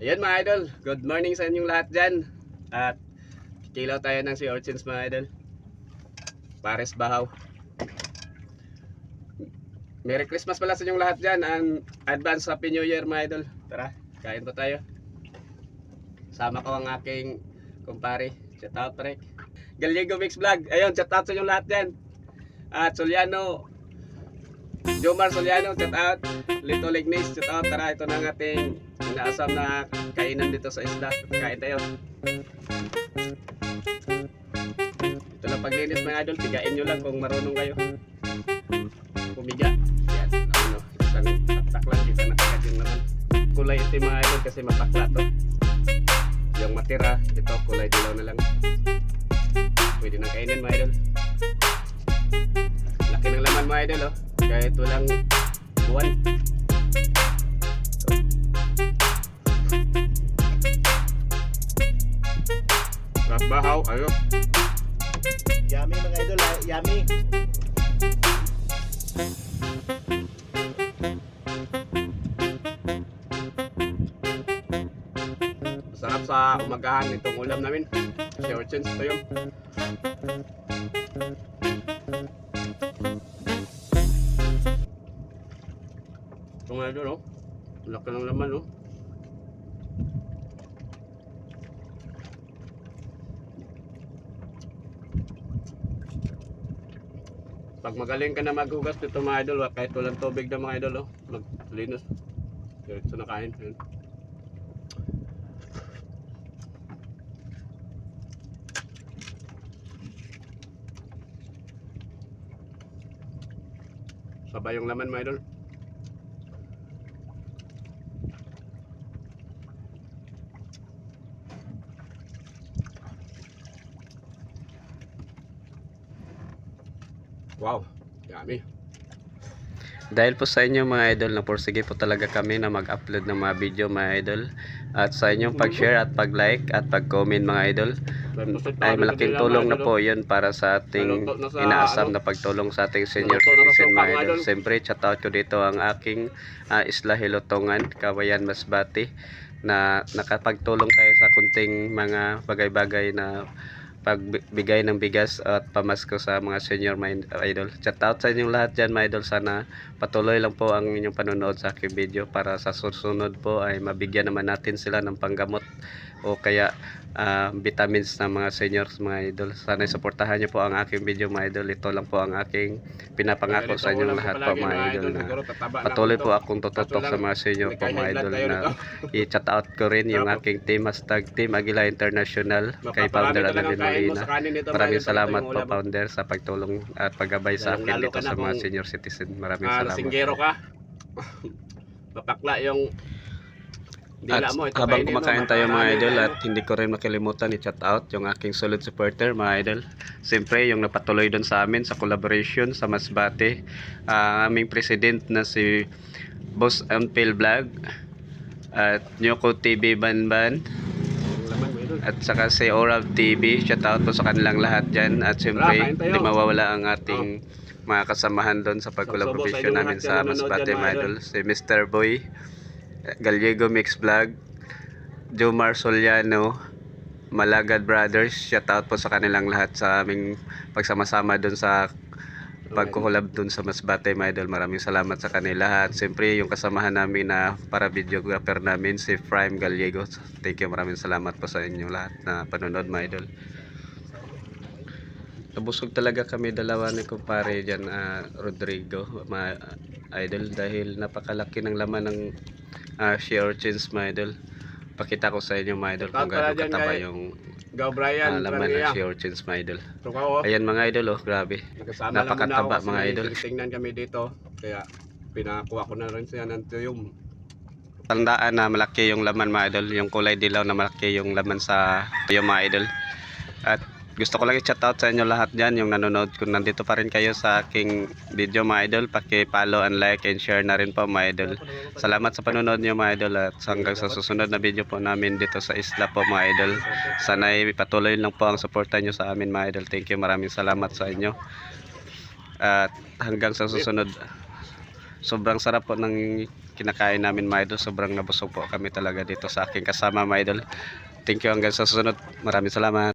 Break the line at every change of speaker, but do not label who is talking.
Ayan mga idol, good morning sa inyong lahat dyan. At kikilaw tayo ng si Orchins mga idol. Pares Bahaw. Merry Christmas pala sa inyong lahat dyan. And advance Happy New Year mga idol. Tara, kain po tayo. Sama ko ang aking kumpare. Shout out Rek. Gallego Mix Vlog. Ayun, shout out sa inyong lahat dyan. At Soliano. Jomar Soliano, shout out. Lito Lignis, shout out. Tara, ito na ang ating inaasam na kainan dito sa isla. Kain tayo. Ito lang paglinis mga idol. Pigain nyo lang kung marunong kayo. Pumiga. Yan. Ano, isang taktak lang. Kita na agad yung naman. Kulay itim mga idol kasi mapakla to. Yung matira, ito kulay dilaw na lang. Pwede nang kainin mga idol. Laki ng laman mga idol oh. Kahit walang buwan. Bahaw, ayo.
Yummy mga idol, ah. yummy.
Sarap sa umagahan itong ulam namin. Si Orchins, ito yung. Ito nga idol, oh. Laki ng laman, oh. Pag magaling ka na maghugas nito mga idol, kahit walang tubig na mga idol, oh. Maglinis. Diretso na kain. Yun. Sabay yung laman mga idol. Wow, yummy. Dahil po sa inyo mga idol, napursige po talaga kami na mag-upload ng mga video mga idol. At sa inyong pag-share at pag-like at pag-comment mga idol, ay malaking tulong na po yun para sa ating inaasam na pagtulong sa ating senior citizen mga idol. Siyempre, shout out ko dito ang aking ah, Isla Hilotongan, Kawayan Masbati na nakapagtulong tayo sa kunting mga bagay-bagay na pagbigay ng bigas at pamasko sa mga senior mind idol. Shout out sa inyong lahat dyan mga idol. Sana patuloy lang po ang inyong panonood sa aking video para sa susunod po ay mabigyan naman natin sila ng panggamot o kaya ah, vitamins ng mga seniors mga idol. Sana suportahan niyo po ang aking video mga idol. Ito lang po ang aking pinapangako sa inyong lahat po mga idol na patuloy po akong tututok sa mga senior po mga idol na i-chat out ko rin yung aking team hashtag Team Aguila International kay Founder Annalyn Molina. Maraming salamat po Founder sa pagtulong at paggabay sa akin dito sa
na
mga senior citizen. Maraming
Ah,
salamat.
lasinggero ka. Papakla yung
At habang kumakain tayo mga idol at hindi ko rin makalimutan i-chat out yung aking solid supporter mga idol. Siyempre yung napatuloy doon sa amin sa collaboration sa Masbate. Ang aming president na si Boss Ampel Vlog at Nyoko TV Banban at saka si Oral TV. Shout out po sa kanilang lahat dyan. At siyempre hindi mawawala ang ating mga kasamahan doon sa pag-collaboration namin sa Masbate mga idol. Si Mr. Boy, Gallego Mix Vlog, Jomar Soliano, Malagad Brothers. Shout out po sa kanilang lahat sa aming pagsama-sama doon sa pagkukulab doon sa Masbate mga idol. Maraming salamat sa kanila at siyempre yung kasamahan namin na para videographer namin si Prime Gallego. Thank you, maraming salamat po sa inyo lahat na panonood mga idol. Nabusog talaga kami dalawa ni kumpare dyan, ah, Rodrigo, mga idol, dahil napakalaki ng laman ng uh, share orchins, mga idol. Pakita ko sa inyo, mga idol, kung gaano kataba
kay
yung ah,
Brian.
laman ng share orchins, mga idol.
Oh.
Ayan mga idol, oh, grabe.
Nagkasama
Napakataba,
ako
mga idol.
Tingnan kami dito. Kaya pinakuha ko na rin siya ng tuyom.
Tandaan na malaki yung laman mga idol, yung kulay dilaw na malaki yung laman sa yung mga idol. Gusto ko lang i-chat out sa inyo lahat dyan, yung nanonood kung nandito pa rin kayo sa aking video mga idol, paki-follow and like and share na rin po mga idol. Salamat sa panonood nyo mga idol at hanggang sa susunod na video po namin dito sa isla po mga idol. Sana patuloy lang po ang suporta nyo sa amin mga idol. Thank you, maraming salamat sa inyo. At hanggang sa susunod Sobrang sarap po ng kinakain namin mga idol. Sobrang nabusog po kami talaga dito sa aking kasama mga idol. Thank you hanggang sa susunod. Maraming salamat.